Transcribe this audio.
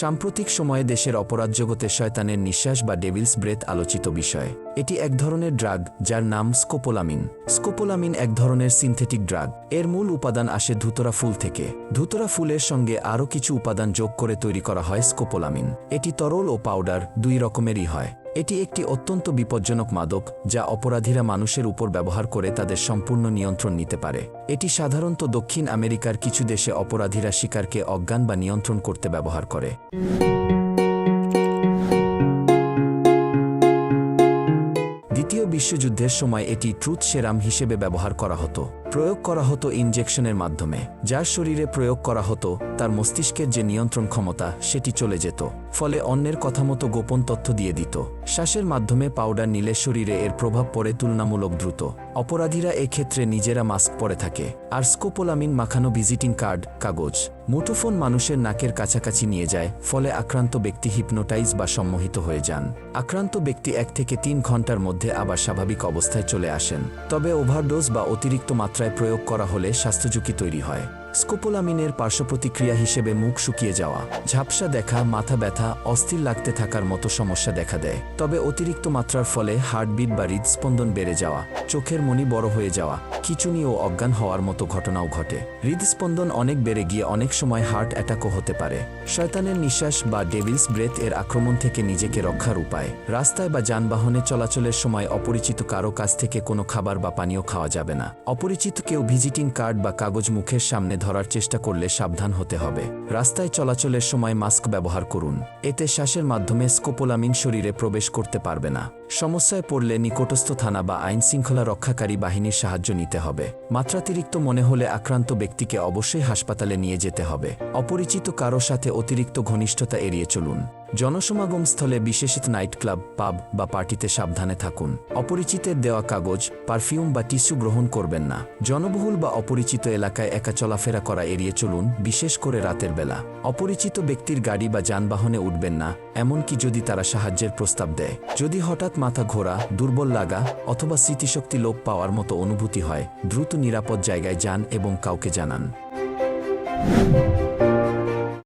সাম্প্রতিক সময়ে দেশের অপরাধ জগতে শয়তানের নিঃশ্বাস বা ডেভিলস ব্রেথ আলোচিত বিষয়। এটি এক ধরনের ড্রাগ, যার নাম স্কোপোলামিন। স্কোপোলামিন এক ধরনের সিনথেটিক ড্রাগ। এর মূল উপাদান আসে ধুতরা ফুল থেকে। ধুতরা ফুলের সঙ্গে আরও কিছু উপাদান যোগ করে তৈরি করা হয় স্কোপোলামিন। এটি তরল ও পাউডার, দুই রকমেরই হয়। এটি একটি অত্যন্ত বিপজ্জনক মাদক, যা অপরাধীরা মানুষের উপর ব্যবহার করে তাদের সম্পূর্ণ নিয়ন্ত্রণ নিতে পারে। এটি সাধারণত দক্ষিণ আমেরিকার কিছু দেশে অপরাধীরা শিকারকে অজ্ঞান বা নিয়ন্ত্রণ করতে ব্যবহার করে। দ্বিতীয় বিশ্বযুদ্ধের সময় এটি ট্রুথ সেরাম হিসেবে ব্যবহার করা হতো। প্রয়োগ করা হতো ইনজেকশনের মাধ্যমে, যার শরীরে প্রয়োগ করা হতো, তার মস্তিষ্কের যে নিয়ন্ত্রণ ক্ষমতা, সেটি চলে যেত, ফলে অন্যের কথা মতো গোপন তথ্য দিয়ে দিত। শ্বাসের মাধ্যমে পাউডার নিলে শরীরে এর প্রভাব পড়ে তুলনামূলক দ্রুত। অপরাধীরা এক্ষেত্রে নিজেরা মাস্ক পরে থাকে। আর স্কোপোলামিন মাখানো ভিজিটিং কার্ড কাগজ, মুঠোফোন মানুষের নাকের কাছাকাছি নিয়ে যায়, ফলে আক্রান্ত ব্যক্তি হিপনোটাইজ বা সম্মোহিত হয়ে যান। আক্রান্ত ব্যক্তি এক থেকে তিন ঘণ্টার মধ্যে আবার স্বাভাবিক অবস্থায় চলে আসেন। তবে ওভারডোজ বা অতিরিক্ত মাত্রায় প্রয়োগ করা হলে স্বাস্থ্যঝুঁকি তৈরি হয়। স্কোপোলামিনের পার্শ্বপ্রতিক্রিয়া হিসেবে মুখ শুকিয়ে যাওয়া, ঝাপসা দেখা, মাথা ব্যথা, অস্থির লাগতে থাকার মতো সমস্যা দেখা দেয়। তবে অতিরিক্ত মাত্রার ফলে হার্টবিট বা হৃদস্পন্দন বেড়ে যাওয়া, চোখের মনি বড় হয়ে যাওয়া, খিচুনি ও অজ্ঞান হওয়ার মতো ঘটনাও ঘটে। হৃদস্পন্দন অনেক বেড়ে গিয়ে অনেক সময় হার্ট অ্যাটাকও হতে পারে। শয়তানের নিঃশ্বাস বা ডেভিলস ব্রেথ এর আক্রমণ থেকে নিজেকে রক্ষার উপায়। রাস্তায় বা যানবাহনে চলাচলের সময় অপরিচিত কারও কাছ থেকে কোনো খাবার বা পানীয় খাওয়া যাবে না। অপরিচিত কেউ ভিজিটিং কার্ড বা কাগজ মুখের সামনে ধরার চেষ্টা করলে সাবধান হতে হবে। রাস্তায় চলাচলের সময় মাস্ক ব্যবহার করুন। এতে শ্বাসের মাধ্যমে স্কোপোলামিন শরীরে প্রবেশ করতে পারবে না। সমস্যায় পড়লে নিকটস্থ থানা বা আইন শৃঙ্খলা রক্ষাকারী বাহিনীর সাহায্য নিতে হবে। মাত্রাতিরিক্ত মনে হলে আক্রান্ত ব্যক্তিকে অবশ্যই হাসপাতালে নিয়ে যেতে হবে। অপরিচিত কারও সাথে অতিরিক্ত ঘনিষ্ঠতা এড়িয়ে চলুন। জনসমাগম স্থলে বিশেষিত নাইট ক্লাব পাব বা পার্টিতে সাবধানে থাকুন। অপরিচিতের দেওয়া কাগজ, পারফিউম বা টিস্যু গ্রহণ করবেন না। জনবহুল বা অপরিচিত এলাকায় একা চলাফেরা করা এড়িয়ে চলুন, বিশেষ করে রাতের বেলা। অপরিচিত ব্যক্তির গাড়ি বা যানবাহনে উঠবেন না, এমনকি যদি তারা সাহায্যের প্রস্তাব দেয়। যদি হঠাৎ মাথা ঘোরা, দুর্বল লাগা অথবা স্মৃতিশক্তি লোপ পাওয়ার মতো অনুভূতি হয়, দ্রুত নিরাপদ জায়গায় যান এবং কাউকে জানান।